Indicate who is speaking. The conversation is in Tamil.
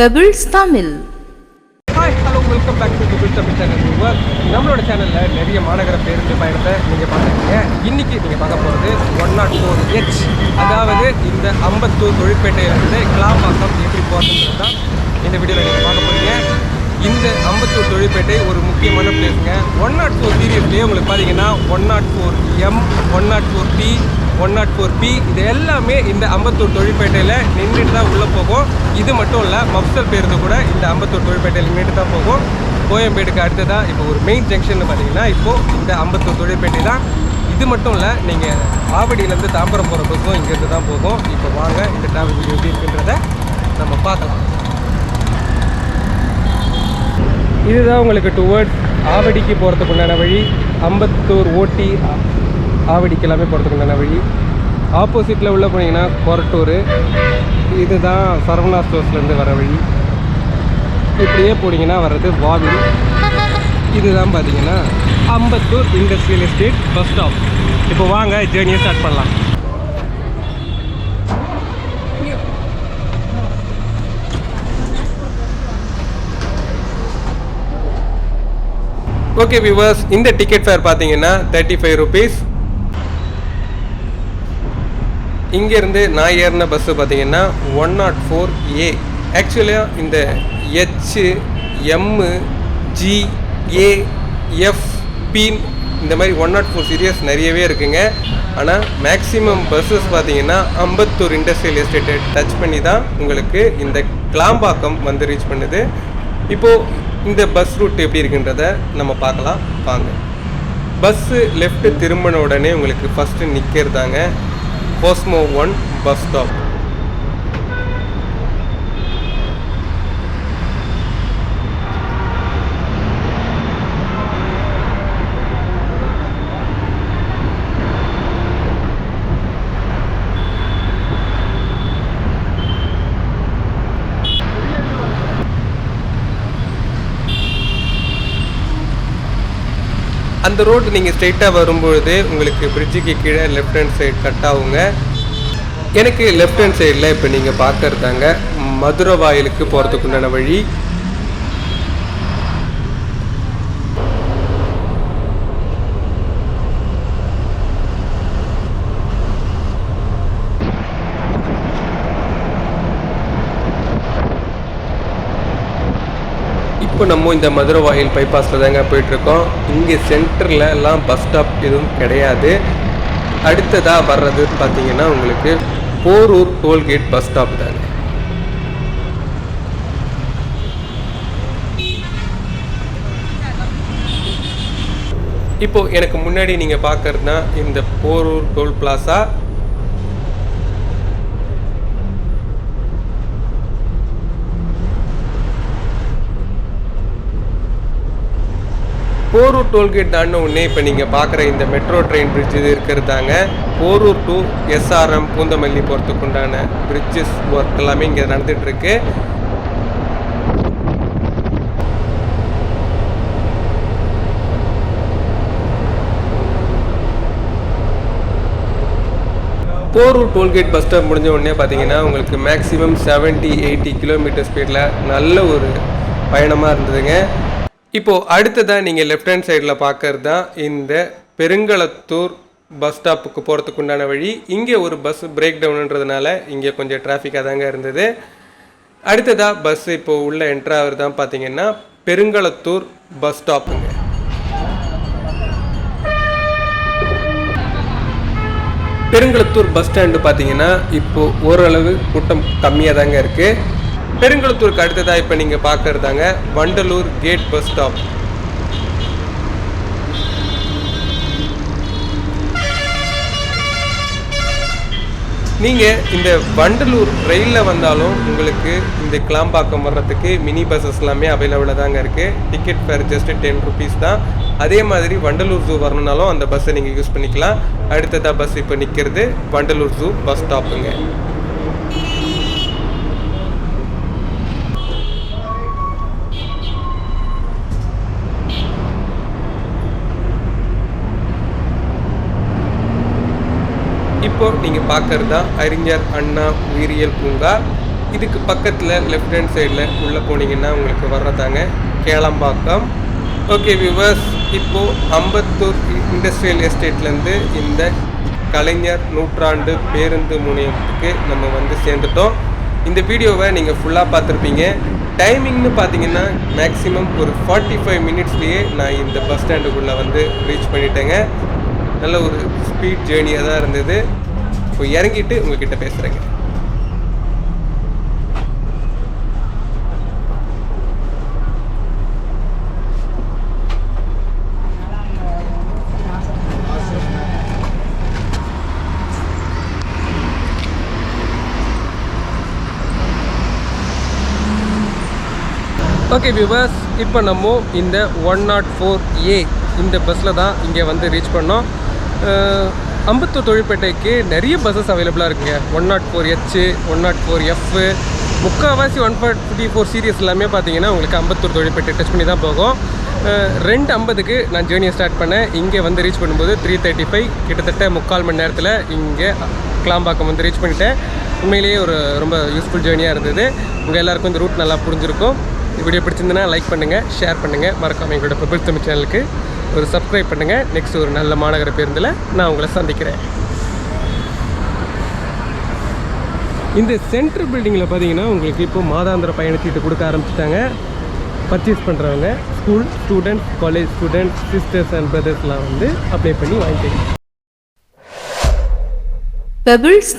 Speaker 1: Pebbles
Speaker 2: Tamil hello welcome back to Pebble Tamil channel viewer நம்மளோட சேனலில் நிறைய மாநகர பேருந்து பயணத்தை நீங்கள் பார்த்துருக்கீங்க. இன்னைக்கு நீங்கள் பார்க்க போகிறது ஒன் நாட் ஃபோர் ஹெச் அதாவது இந்த அம்பத்தூர் தொழிற்பேட்டையிலிருந்து கிளாம்பாக்கம் எப்படி போகிறதுன்றது தான் இந்த வீடியோவில் நீங்கள் பார்க்க போகிறீங்க இந்த அம்பத்தூர் தொழிற்பேட்டை ஒரு முக்கியமான பிளேஸுங்க ஒன் நாட் ஃபோர் சீரியஸ்லேயே உங்களுக்கு பார்த்தீங்கன்னா one nought four M one nought four B one nought four B இது எல்லாமே இந்த அம்பத்தூர் தொழிற்பேட்டையில் நின்றுட்டு தான் உள்ளே போகும். இது மட்டும் இல்லை மப்சல் பேருந்து கூட இந்த அம்பத்தூர் தொழிற்பேட்டையில் நின்றுட்டு தான் போகும். கோயம்பேடுக்கு அடுத்ததாக இப்போ ஒரு மெயின் ஜங்ஷன் பார்த்தீங்கன்னா இப்போது இந்த அம்பத்தூர் தொழிற்பேட்டை தான். இது மட்டும் இல்லை நீங்கள் ஆவடியிலேருந்து தாம்பரம் போகிற பஸ்ஸும் இங்கேருந்து தான் போகும். இப்போ வாங்க இந்த டிராவல் எப்படி இருக்குன்றத நம்ம பார்க்கலாம். இதுதான் உங்களுக்கு டுவர்ட்ஸ் ஆவடிக்கு போகிறதுக்குண்டான வழி. அம்பத்தூர் ஓட்டி ஆவடிக்கு எல்லாமே போகிறதுக்குண்டான வழி. ஆப்போசிட்டில் உள்ளே போனீங்கன்னா கொரட்டூர். இதுதான் சரவணா ஸ்டோர்ஸ்லேருந்து வர வழி. இப்படியே போனீங்கன்னா வர்றது வாவில். இதுதான் பார்த்தீங்கன்னா Ambattur industrial estate bus stop இப்போ வாங்க ஜேர்னியை ஸ்டார்ட் பண்ணலாம். ஓகே வியூவர்ஸ் இந்த டிக்கெட் ஃபேர் பார்த்தீங்கன்னா தேர்ட்டி ஃபைவ் ருபீஸ் இங்கேருந்து நான் ஏறின பஸ்ஸு பார்த்தீங்கன்னா ஒன் நாட் ஃபோர் ஏ ஆக்சுவலியாக இந்த H M G A F been இந்த மாதிரி ஒன் நாட் ஃபோர் சீரியஸ் நிறையவே இருக்குங்க. ஆனால் மேக்ஸிமம் பஸ்ஸஸ் பார்த்தீங்கன்னா அம்பத்தூர் இண்டஸ்ட்ரியல் எஸ்டேட்டை டச் பண்ணி தான் உங்களுக்கு இந்த கிளாம்பாக்கம் வந்து ரீச் பண்ணுது. இப்போது இந்த பஸ் ரூட் எப்படி இருக்குன்றத நம்ம பார்க்கலாம். வாங்க. பஸ்ஸு லெஃப்ட்டு திரும்பின உடனே உங்களுக்கு ஃபஸ்ட்டு நிற்கிறதாங்க கோஸ்மோ ஒன் பஸ் ஸ்டாப் அந்த ரோடு நீங்கள் ஸ்ட்ரெயிட்டாக வரும்பொழுது உங்களுக்கு பிரிட்ஜுக்கு கீழே லெஃப்ட் ஹேண்ட் சைடு கட் ஆகுங்க. எனக்கு லெஃப்ட் ஹேண்ட் சைடில் இப்போ நீங்கள் பார்க்குறதாங்க மதுரை வாயிலுக்கு போகிறதுக்குண்டான வழி. இப்போ நம்ம இந்த மதுரை வாயில் பைபாஸில் தாங்க போயிட்டுருக்கோம். இங்கே சென்டரில் எல்லாம் பஸ் ஸ்டாப் எதுவும் கிடையாது. அடுத்ததாக வர்றது பார்த்தீங்கன்னா உங்களுக்கு போரூர் டோல்கேட் பஸ் ஸ்டாப் தாங்க. இப்போ எனக்கு முன்னாடி நீங்கள் பார்க்குறதுனா தான் இந்த Porur toll plaza Porur tollgate தாண்டின உடனே இப்போ நீங்கள் பார்க்குற இந்த மெட்ரோ ட்ரெயின் பிரிட்ஜ் இது இருக்கிறதாங்க. போரூர் டு எஸ்ஆர்எம் பூந்தமல்லி போகிறதுக்கு உண்டான பிரிட்ஜஸ் ஒர்க் எல்லாமே இங்கே நடந்துகிட்ருக்கு போரூர் டோல்கேட் பஸ் ஸ்டாப் முடிஞ்ச உடனே பார்த்தீங்கன்னா உங்களுக்கு மேக்ஸிமம் 70 எயிட்டி கிலோமீட்டர் ஸ்பீடில் நல்ல ஒரு பயணமாக இருந்ததுங்க. இப்போது அடுத்ததாக நீங்கள் லெஃப்ட் ஹேண்ட் சைடில் பார்க்கறது தான் இந்த பெருங்களத்தூர் பஸ் ஸ்டாப்புக்கு போகிறதுக்கு உண்டான வழி. இங்கே ஒரு பஸ் பிரேக் டவுனுன்றதுனால இங்கே கொஞ்சம் டிராஃபிக்காக தாங்க இருந்தது. அடுத்ததாக பஸ் இப்போ உள்ள என்ட்ராவர் தான் பார்த்தீங்கன்னா பெருங்களத்தூர் பஸ் ஸ்டாப்புங்க பெருங்குளத்தூர் பஸ் ஸ்டாண்டு பார்த்தீங்கன்னா இப்போது ஓரளவு கூட்டம் கம்மியாக தாங்க இருக்குது பெருங்குளத்தூருக்கு அடுத்ததாக இப்போ நீங்கள் பார்க்கறதாங்க வண்டலூர் கேட் பஸ் ஸ்டாப். நீங்கள் இந்த வண்டலூர் ரயிலில் வந்தாலும் உங்களுக்கு இந்த கிளாம்பாக்கம் வர்றதுக்கு மினி பஸ்ஸஸ் எல்லாமே அவைலபிளாக தாங்க இருக்குது ticket fare just ten rupees தான். அதே மாதிரி வண்டலூர் ஜூ வரணுனாலும் அந்த பஸ்ஸை நீங்கள் யூஸ் பண்ணிக்கலாம். அடுத்ததாக பஸ் இப்போ நிற்கிறது வண்டலூர் ஜூ பஸ் ஸ்டாப்புங்க இப்போ நீங்கள் பார்க்கறது தான் அறிஞர் அண்ணா உயிரியல் பூங்கா இதுக்கு பக்கத்தில் லெஃப்ட் ஹேண்ட் சைடில் உள்ளே போனீங்கன்னா உங்களுக்கு வர்றதாங்க. கேளம்பாக்கம். ஓகே விவர்ஸ் இப்போது அம்பத்தூர் இண்டஸ்ட்ரியல் எஸ்டேட்லேருந்து இந்த கலைஞர் நூற்றாண்டு பேருந்து முனையத்துக்கு நம்ம வந்து சேர்ந்துட்டோம். இந்த வீடியோவை நீங்கள் ஃபுல்லாக பார்த்துருப்பீங்க. டைமிங்னு பார்த்தீங்கன்னா மேக்ஸிமம் ஒரு ஃபார்ட்டி ஃபைவ் மினிட்ஸ்லேயே நான் இந்த பஸ் ஸ்டாண்டுக்குள்ளே வந்து ரீச் பண்ணிட்டேங்க. நல்ல ஒரு ஸ்பீட் ஜேர்னியாக தான் இருந்தது. இப்போ இறங்கிட்டு உங்ககிட்ட பேசுகிறேங்க ஓகே வியூவர்ஸ் இப்போ நம்ம இந்த ஒன் நாட் ஃபோர் ஏ இந்த பஸ்ஸில் தான் இங்கே வந்து ரீச் பண்ணோம். அம்பத்தூர் தொழிற்பேட்டைக்கு நிறைய பஸ்ஸஸ் அவைலபிளாக இருக்குங்க. One nought four H one nought four F முக்கால்வாசி ஒன் ஃபார்ட்டி ஃபோர் சீரியஸ் எல்லாமே பார்த்தீங்கன்னா உங்களுக்கு அம்பத்தூர் தொழிற்பேட்டை டச் பண்ணி தான் போகும். ரெண்டு ஐம்பதுக்கு நான் ஜேர்னியை ஸ்டார்ட் பண்ணேன். இங்கே வந்து ரீச் பண்ணும்போது த்ரீ தேர்ட்டி ஃபைவ் கிட்டத்தட்ட முக்கால் மணி நேரத்தில் இங்கே கிளாம்பாக்கம் வந்து ரீச் பண்ணிட்டேன். உண்மையிலேயே ஒரு ரொம்ப யூஸ்ஃபுல் ஜேர்னியாக இருந்தது. உங்கள் எல்லாருக்கும் இந்த ரூட் நல்லா புரிஞ்சிருக்கும். வீடியோ பிடிச்சிருந்தனா லைக் பண்ணுங்கள் ஷேர் பண்ணுங்கள் மறக்காமல் எங்களோட பிரபுல் தமிழ் சேனலுக்கு ஒரு சப்ஸ்கிரைப் பண்ணுங்கள் நெக்ஸ்ட் ஒரு நல்ல மாநகர பேருந்தில் நான் உங்களை சந்திக்கிறேன். இந்த சென்ட்ரல் பில்டிங்கில் பார்த்தீங்கன்னா உங்களுக்கு இப்போ மாதாந்திர பயணச்சீட்டு கொடுக்க ஆரம்பிச்சிட்டாங்க. பர்ச்சேஸ் பண்ணுறவங்க school students college students sisters and பிரதர்ஸ்லாம் வந்து அப்ளை பண்ணி வாங்கிக்கலாம்
Speaker 1: Pebbles